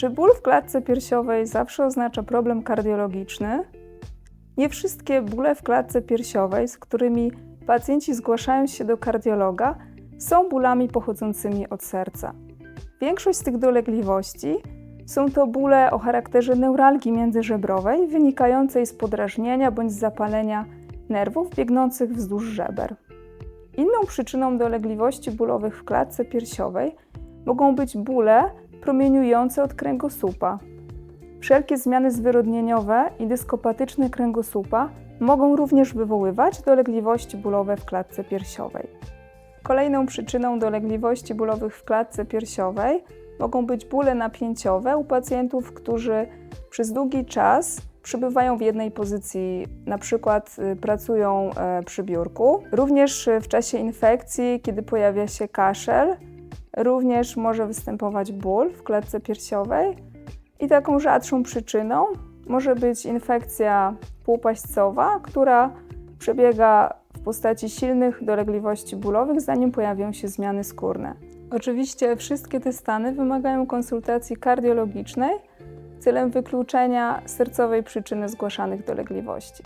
Czy ból w klatce piersiowej zawsze oznacza problem kardiologiczny? Nie wszystkie bóle w klatce piersiowej, z którymi pacjenci zgłaszają się do kardiologa, są bólami pochodzącymi od serca. Większość z tych dolegliwości są to bóle o charakterze neuralgii międzyżebrowej wynikającej z podrażnienia bądź zapalenia nerwów biegnących wzdłuż żeber. Inną przyczyną dolegliwości bólowych w klatce piersiowej mogą być bóle promieniujące od kręgosłupa. Wszelkie zmiany zwyrodnieniowe i dyskopatyczne kręgosłupa mogą również wywoływać dolegliwości bólowe w klatce piersiowej. Kolejną przyczyną dolegliwości bólowych w klatce piersiowej mogą być bóle napięciowe u pacjentów, którzy przez długi czas przebywają w jednej pozycji, na przykład y, pracują e, przy biurku. Również y, w czasie infekcji, kiedy pojawia się kaszel, również może występować ból w klatce piersiowej. I taką rzadszą przyczyną może być infekcja półpaścowa, która przebiega w postaci silnych dolegliwości bólowych, zanim pojawią się zmiany skórne. Oczywiście wszystkie te stany wymagają konsultacji kardiologicznej celem wykluczenia sercowej przyczyny zgłaszanych dolegliwości.